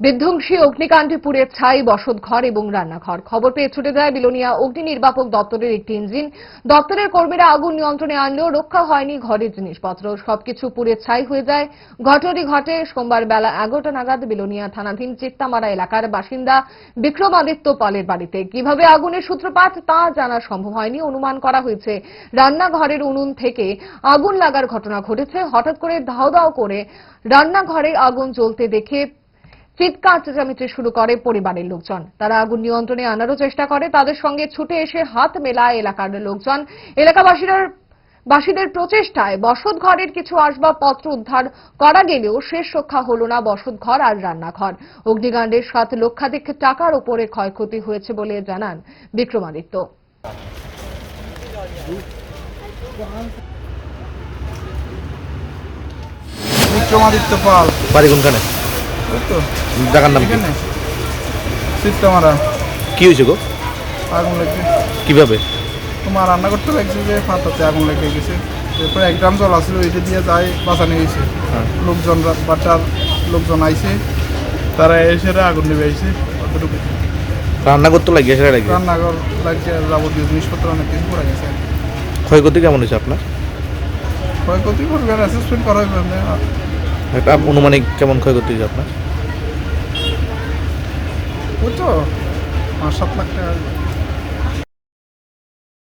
বিধ্বংসী অগ্নিকাণ্ডে পুড়ে ছাই বসত ঘর এবং রান্নাঘর। খবর পেয়ে ছুটে যায় বিলোনিয়া অগ্নি নির্বাপক দপ্তরের একটি ইঞ্জিন। দপ্তরের কর্মীরা আগুন নিয়ন্ত্রণে আনলেও রক্ষা হয়নি ঘরের জিনিসপত্র। সবকিছু পুড়ে ছাই হয়ে যায়। ঘটনাটি ঘটে সোমবার বেলা এগারোটা নাগাদ বিলোনিয়া থানাধীন চিত্তামারা এলাকার বাসিন্দা বিক্রমাদিত্য পালের বাড়িতে। কীভাবে আগুনের সূত্রপাত তা জানা সম্ভব হয়নি। অনুমান করা হয়েছে, রান্নাঘরের উনুন থেকে আগুন লাগার ঘটনা ঘটেছে। হঠাৎ করে ধাও ধাও করে রান্নাঘরে আগুন জ্বলতে দেখে চিৎকার চেঁচামেচি শুরু করে পরিবারের লোকজন। তারা আগুন নিয়ন্ত্রণে আনারও চেষ্টা করে তাদের সঙ্গে ছুটে এসে হাত মেলায় এলাকার লোকজন। এলাকাবাসীরা বাসীদের প্রচেষ্টায় বসত ঘরের কিছু আসবাবপত্র উদ্ধার করা গেলেও শেষ রক্ষা হল না বসত ঘর আর রান্নাঘর। অগ্নিকাণ্ডের সাত লক্ষাধিক টাকার উপরে ক্ষয়ক্ষতি হয়েছে বলে জানান বিক্রমাদিত্য। বিক্রমাদিত্য পাল। বাড়ি কোনখানে? জায়গার নাম কি? সিস্টেমারা কি হয়েছে গো? আগুন লেগে কীভাবে? তোমার রান্না করতে লাগছে যে ফাটাতে আগুন লেগে গেছে। এরপরে এক গ্রাম জল আসলো এটা দিয়ে যাই বাঁচানো গেছে। লোকজন বাচ্চার লোকজন আইছে তারা এসে আগুন নেবে আইছে অতটুকু রান্না করতে লাগিয়ে সেটা লাগে রান্নাঘর লাগছে যাবতীয় জিনিসপত্র অনেক কিছু পড়ে গেছে। ক্ষয়ক্ষতি কেমন হয়েছে আপনার? ক্ষয়ক্ষতি করবে অ্যাসেসমেন্ট করা হবে। একটা অনুমানিক কেমন ক্ষয়ক্ষতি হয়েছে আপনার? ওই তো পাঁচ সাত লাখ টাকা